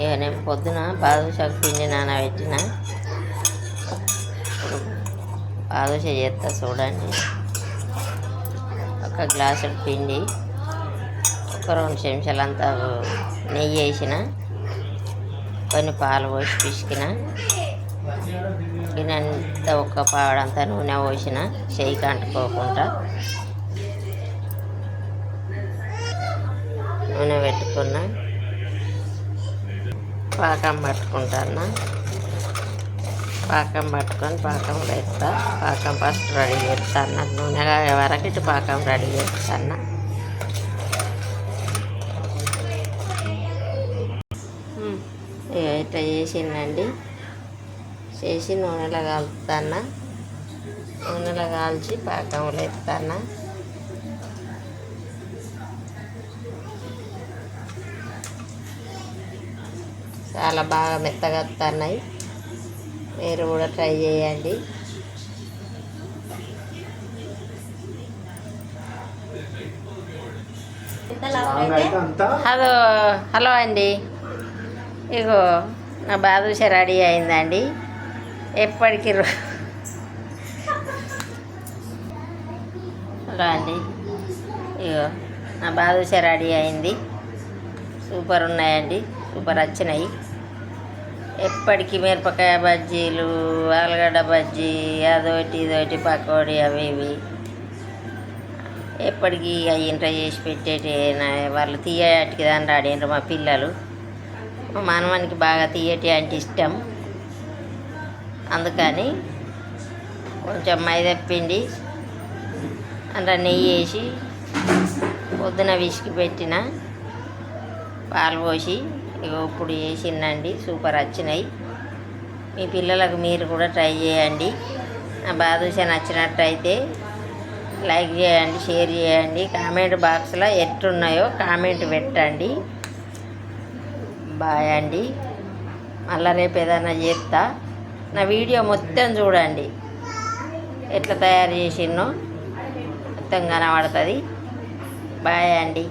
ఇక నేను పొద్దున బాదుషాకు పిండి నానబెట్టిన. బాదుష చేస్తా చూడండి. ఒక గ్లాసు పిండి ఒక రెండు చెంచాలంతా నెయ్యి వేసిన కొన్ని పాలు పోసి పిసికిన. గిన్నెంత ఒక్క పావడంతా నూనె పోసిన చెయ్యికి అంటుకోకుండా నూనె పెట్టుకున్నా. పాకం పట్టుకుంటాను? పాకం పట్టుకొని పాకం వేస్తా. పాకం ఫస్ట్ రెడీ చేస్తాను. నూనె వరకు ఇటు పాకం రెడీ చేస్తాను. ఇట్లా చేసిందండి చేసి నూనెలో కాలుతాను నూనెలో కాల్చి పాకంలో ఎత్తాను చాలా బాగా మెత్తగా వస్తున్నాయి మీరు కూడా ట్రై చేయండి. హలో హలో అండి. ఇగో నా బాదూష రెడీ అయిందండి. ఎప్పటికీ రో- హలో అండి. ఇగో నా బాదూష రెడీ అయింది. సూపర్ ఉన్నాయండి. సూపర్ వచ్చినాయి. ఎప్పటికీ మిరపకాయ బజ్జీలు ఆలుగడ్డ బజ్జీ అదొకటి ఇదొకటి పకోడీ అవి ఇవి. ఎప్పటికీ అవి ఇంట్లో చేసి పెట్టేటి వాళ్ళు తీయటికి దాని రాడిండ్రు మా పిల్లలు. మా మనవానికి బాగా తీయటి అంటే ఇష్టం. అందుకని కొంచెం మైదా పిండి అందులో నెయ్యి వేసి పొద్దున విసికి పెట్టిన పాలు పోసి ఇప్పుడు చేసిందండి. సూపర్ వచ్చినాయి. మీ పిల్లలకు మీరు కూడా ట్రై చేయండి. నా బాదుషా నచ్చినట్టయితే లైక్ చేయండి షేర్ చేయండి. కామెంట్ బాక్స్లో ఎట్లున్నాయో కామెంట్ పెట్టండి. బాయ్ అండి. మళ్ళీ రేపు ఏదైనా చేస్తా. నా వీడియో మొత్తం చూడండి. ఎట్లా తయారు చేసినో మొత్తం కనబడుతుంది. బాయ్ అండి.